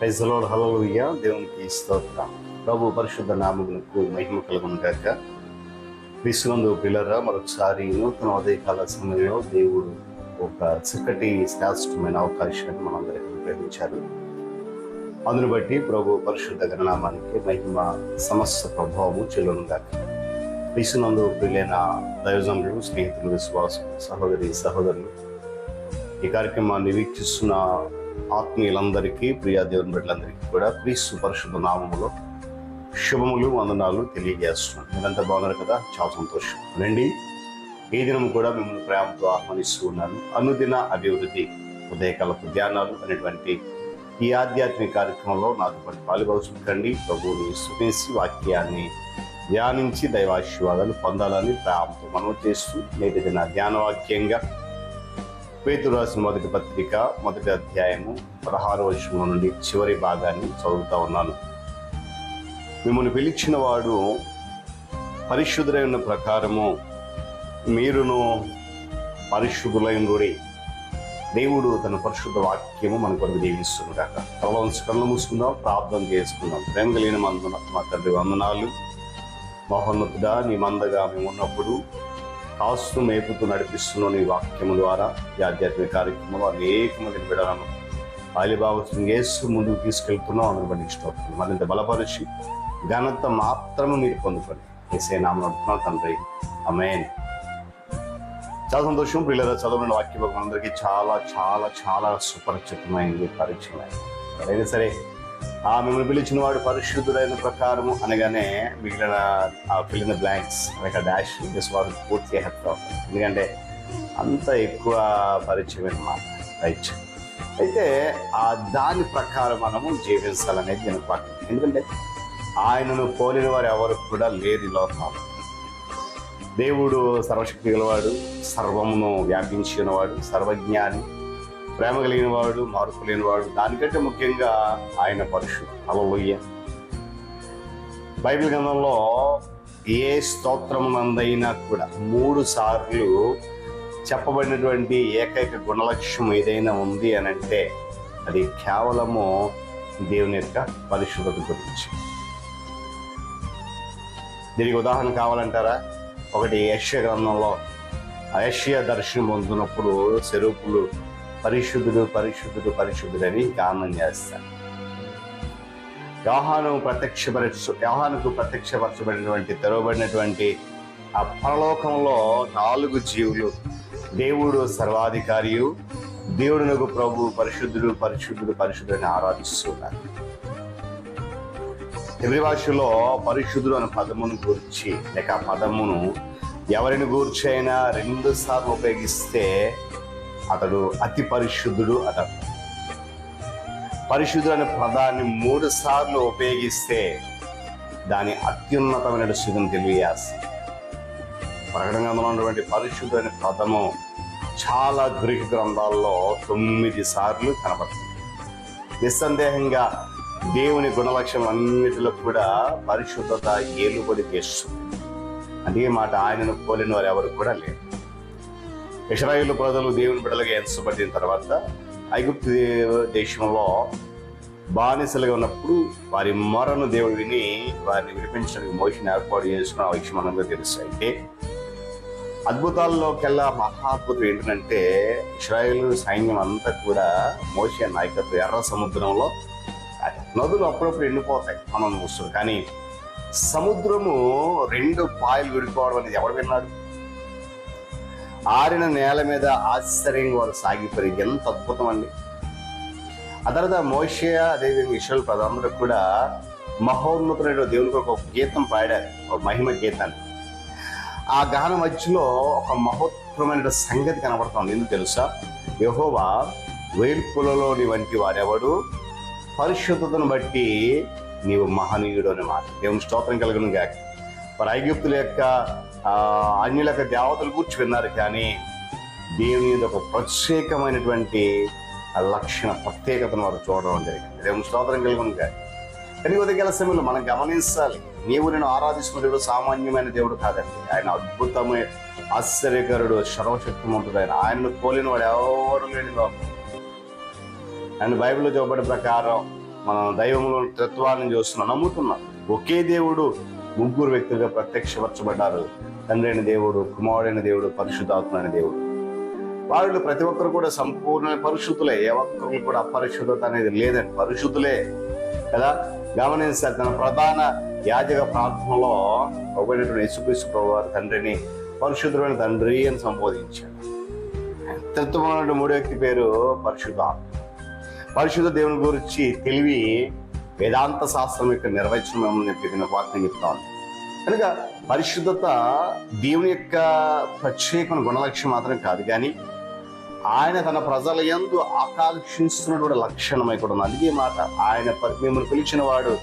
ప్రజలో హల్లెలూయా. దేవునికి స్తోత్ర. ప్రభు పరిశుద్ధ నామమునకు మహిమ కలుగును గాక విశ్వందు పిల్లరా మరొకసారి నూతన ఉదయకాల సమయంలో దేవుడు ఒక చక్కటి శ్రేష్టమైన అవకాశాన్ని మనందరికీ ఉపయోగించారు అందును బట్టి ప్రభు పరిశుద్ధ గణనామానికి మహిమ సమస్త ప్రభావము చెల్లును గాక విశ్వనందు ప్రియులైన దైవజనులు స్నేహితులు విశ్వాసం సహోదరి సహోదరులు ఈ కార్యక్రమాన్ని వీక్షిస్తున్న ఆత్మీయులందరికీ ప్రియా దేవుని బిడ్డలందరికీ కూడా క్రీస్తు పరిశుద్ధ నామములో శుభములు వందనాలు తెలియజేస్తున్నాను. మీరంతా బాగున్నారు కదా? చాలా సంతోషం. రండి ఈ దినం కూడా మిమ్మల్ని ప్రేమతో ఆహ్వానిస్తూ ఉన్నాను. అనుదిన అభివృద్ధి ఉదయకాలపు ధ్యానాలు అనేటువంటి ఈ ఆధ్యాత్మిక కార్యక్రమంలో నాతో పాటు పాల్గొచుకండి ప్రభువుని స్థుతించి వాక్యాన్ని ధ్యానించి దైవాశీర్వాదాలు పొందాలని ప్రేమతో మనం చేస్తూ నేటి దిన ధ్యాన వాక్యంగా పేతురు రాసిన మొదటి పత్రిక మొదటి అధ్యాయము పదహారు వచనం నుండి చివరి భాగాన్ని చదువుతా ఉన్నాను. మిమ్మల్ని పిలిచిన వాడు పరిశుద్ధులైన ప్రకారము మీరును పరిశుద్ధులైనరుడి దేవుడు తన పరిశుద్ధ వాక్యము మన కొరకు దీవిస్తుంది కాక తలవంశ కళ్ళు మూసుకుందాం ప్రార్థన చేసుకుందాం. ప్రేమ కలిగిన మందున మా తండ్రి వందనాలు. మహోన్నతుడా నీ మందగా మేము ఉన్నప్పుడు కాస్తు మేపుతూ నడిపిస్తున్న నీ వాక్యము ద్వారా ఈ ఆధ్యాత్మిక కార్యక్రమంలో అనేక మంది బిడలను బాల్యభావస్తుని వేస్తూ ముందుకు తీసుకెళ్తున్నాం అందరూ బట్టి ఇష్టపడుతుంది మరింత బలపరిచి ఘనత మాత్రము మీరు పొందుకొని ఏసే నామను తండ్రి. అమేన్ చాలా సంతోషం పిల్లల చదవని వాక్య భాగం అందరికీ చాలా చాలా చాలా సుపరిచితమైంది పరిచయమైంది. అయినా సరే ఆ మిమ్మల్ని పిలిచిన వాడు పరిశుద్ధుడైన ప్రకారము అనగానే మిగిలిన ఆ బ్లాంక్స్ అనగా డాష్ వారు పూర్తి హెల్ప్ ఎందుకంటే అంత ఎక్కువ పరిచయం అనమాట రైట్ అయితే ఆ దాని ప్రకారం మనము జీవించాలనేది నేను పాఠం ఎందుకంటే ఆయనను పోలిన వారు ఎవరు కూడా లేరు ఈ లోకంలో. దేవుడు సర్వశక్తి గలవాడు సర్వమును వ్యాపించినవాడు సర్వజ్ఞాని ప్రేమ కలిగిన వాడు మార్పు లేనివాడు దానికంటే ముఖ్యంగా ఆయన పరుషుడు అలలోయ్య బైబిల్ గ్రంథంలో ఏ స్తోత్రమునందైనా కూడా మూడు సార్లు చెప్పబడినటువంటి ఏకైక గుణలక్ష్యం ఏదైనా ఉంది అని అంటే అది కేవలము దేవుని యొక్క పరిశుభ్రత గురించి. దీనికి ఉదాహరణ కావాలంటారా? ఒకటి యశ్య గ్రంథంలో ఆ యశ్య దర్శనం పొందినప్పుడు చెరుపులు పరిశుద్ధుడు పరిశుద్ధుడు పరిశుద్ధుడని గానం చేస్తాను యోహాను ప్రత్యక్షపరచు యోహానుకు ప్రత్యక్షపరచబడినటువంటి తెరవబడినటువంటి ఆ పరలోకంలో నాలుగు జీవులు దేవుడు సర్వాధికారియు దేవుడునకు ప్రభు పరిశుద్ధుడు పరిశుద్ధుడు పరిశుద్ధుడని ఆరాధిస్తున్నారు. తెలుగు భాషలో పరిశుద్ధుడు అనే పదమును గూర్చి లేక ఆ పదమును ఎవరిని గూర్చి అయినా రెండు సార్లు ఉపయోగిస్తే అతడు అతి పరిశుద్ధుడు అతడు పరిశుద్ధుడు అనే పదాన్ని మూడు సార్లు ఉపయోగిస్తే దాని అత్యున్నతమైన సుఖం తెలియజేస్తుంది ప్రకటన ఉన్నటువంటి పరిశుద్ధుడు అనే పదము చాలా గ్రీక్ గ్రంథాల్లో తొమ్మిది సార్లు కనబడుతుంది. నిస్సందేహంగా దేవుని గుణలక్ష్యం అన్నిటిలో కూడా పరిశుద్ధత ఏలుబడి చేస్తుంది. అదే మాట ఆయనను పోలిన వారు ఎవరు కూడా లేరు. ఇస్రాయేల్ ప్రజలు దేవుని బిడ్డలుగా ఎంచబడిన తర్వాత ఐగుప్తు దేశంలో బానిసలుగా ఉన్నప్పుడు వారి మొరను దేవుడు విని వారిని విడిపించడానికి మోషన్ ఏర్పాటు చేసుకున్న విషయం మనకు తెలుసు. అయితే అద్భుతాల్లోకెల్లా మహాద్భుతం ఏంటంటే ఇస్రాయేల్ సైన్యం అంతా కూడా మోషే నాయకత్వం ఎర్ర సముద్రంలో. నదులు అప్పుడప్పుడు ఎండిపోతాయి మనం చూస్తాం కానీ సముద్రము రెండు పాయలు విడిపోవడం అనేది ఎవడు విన్నాడు? ఆరిన నేల మీద ఆశ్చర్యంగా వారు సాగిపోయి ఎంత అద్భుతం అండి. ఆ తర్వాత మోషయ అదేవిధంగా ఇషల్ ప్రజలందరూ కూడా మహోన్నతులైన దేవుని కొరకు ఒక గీతం పాడారు. ఒక మహిమ గీతాన్ని. ఆ గాన మధ్యలో ఒక మహోత్తరమైన సంగతి కనబడుతుంది ఎందుకు తెలుసా? యహోవా వేల్పులలోని వంటి వారెవడు? పరిశుద్ధతను బట్టి నీవు మహనీయుడు అని మాట. దేవుని స్తోత్రం కలగను గాక. మరి ఐగుప్తుల యొక్క అన్యులకు దేవతలు కూర్చు విన్నారు కానీ దేవుని మీద ఒక ప్రత్యేకమైనటువంటి లక్షణ ప్రత్యేకతను వారు చూడడం జరిగింది. దేవుని స్తోత్రం కలుగును గాక. కానీ ఉదయకాల సమయంలో మనం గమనించాలి నీవు నేను ఆరాధిస్తున్న దేవుడు సామాన్యమైన దేవుడు కాదండి. ఆయన అద్భుతమైన ఆశ్చర్యకరుడు సర్వశక్తిమంతుడు ఆయన. ఆయనను పోలిన వాడు ఎవరు లేని లోకం. అండ్ బైబిల్లో చూపబడిన ప్రకారం మనం దైవంలో తత్వాన్ని చూస్తున్నాం నమ్ముతున్నాం. ఒకే దేవుడు ముగ్గురు వ్యక్తులుగా ప్రత్యక్షపరచబడ్డారు. తండ్రి అయిన దేవుడు కుమారుడైన దేవుడు పరిశుద్ధాత్మైన దేవుడు. వాళ్ళు ప్రతి ఒక్కరు కూడా సంపూర్ణ పరిశుద్ధులే. ఏ ఒక్కరికి కూడా అపరిశుద్ధత అనేది లేదండి. పరిశుద్ధులే. కదా? గమనించాలి తన ప్రధాన యాజక ప్రార్థనలో ఒకటి యేసుక్రీస్తు ప్రభు తండ్రిని పరిశుద్ధమైన తండ్రి అని సంబోధించాడు తత్వమైన మూడో వ్యక్తి పేరు పరిశుద్ధ పరిశుద్ధ దేవుని గురించి తెలివి వేదాంత శాస్త్రం యొక్క నిర్వచనం ఏమని చెప్పి నేను వాక్యం చెప్తాను కనుక పరిశుద్ధత దేవుని యొక్క ప్రత్యేకమైన గుణలక్ష్యం మాత్రం కాదు కానీ ఆయన తన ప్రజల ఎందు ఆకాంక్షిస్తున్నటువంటి లక్షణమై కూడా ఉంది. అందుకే మాట ఆయన మిమ్మల్ని పిలిచిన వాడు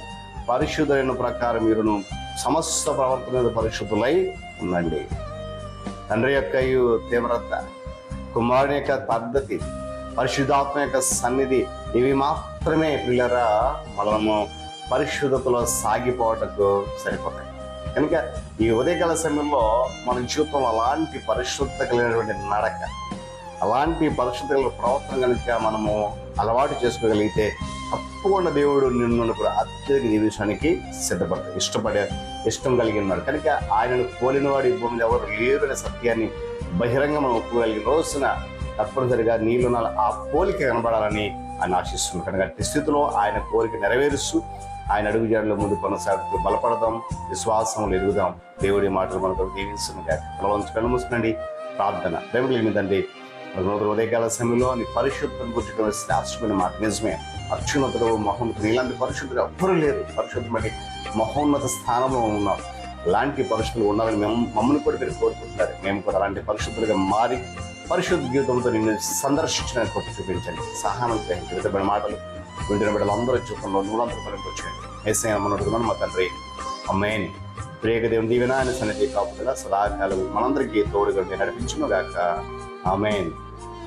పరిశుద్ధులైన ప్రకారం మీరును సమస్త ప్రవర్తన పరిశుద్ధులై ఉండండి. తండ్రి యొక్క తీవ్రత కుమారుని యొక్క పద్ధతి పరిశుద్ధాత్మ యొక్క సన్నిధి ఇవి మాత్రమే పిల్లరా మనము పరిశుద్ధతలో సాగిపోవటకు సరిపోతాయి. కనుక ఈ ఉదయకాల సమయంలో మన జీవితంలో అలాంటి పరిశుద్ధత కలిగినటువంటి నడక అలాంటి పరిశుద్ధ కలిగిన ప్రవర్తన కనుక మనము అలవాటు చేసుకోగలిగితే తప్పకుండా దేవుడు నిన్ను కూడా అత్యధిక జీవించడానికి సిద్ధపడతాడు ఇష్టపడే ఇష్టం కలిగి ఉన్నాడు కనుక ఆయనను పోలినవాడు ఈ భూమిలో ఎవరు లేరు అనే సత్యాన్ని బహిరంగ మనం ఒప్పుకోగలిగిన రోజున తప్పనిసరిగా నీళ్ళు ఆ పోలిక కనబడాలని ఆయన ఆశిస్తున్నాడు కనుక అట్టి స్థితిలో ఆయన కోరిక నెరవేరుస్తూ ఆయన అడుగు జాడలో ముందు కొనసాగుతూ బలపడదాం విశ్వాసంలో ఎదుగుదాం. దేవుడి మాటలు మనకు దీవిస్తుంది తలవంచు కళ్ళు మూసుకునండి ప్రార్థన. దేవుడు ఏమిటండి నూతన ఉదయకాల సమయంలో నీ పరిశుద్ధం గురించి శాస్త్రమైన మాట నిజమే. అత్యున్నతుడు మహోన్నతుడు ఇలాంటి పరిశుద్ధులు ఎవ్వరూ లేరు. పరిశుద్ధమని మహోన్నత స్థానంలో ఉన్నాం. లాంటి పరిశుద్ధులు ఉండాలని మేము మమ్మల్ని కూడా మీరు కోరుకుంటున్నారు. మేము కూడా అలాంటి పరిశుద్ధులుగా మారి పరిశుద్ధ జీవితంతో నిన్ను సందర్శించిన కొట్టి చూపించండి. సహనం గ్రహించి విధమైన మాటలు వింటున్న బిడ్డలు అందరూ చూపంలో నూరంతర పనికి వచ్చేయండి ఏసై మనం మా తండ్రి. అమ్మాయిని ప్రియక దేవుని దీవెన ఆయన సన్నిధి కాపుదల సదాకాలం మనందరికీ తోడుగా నడిపించును గాక. ఆమెన్.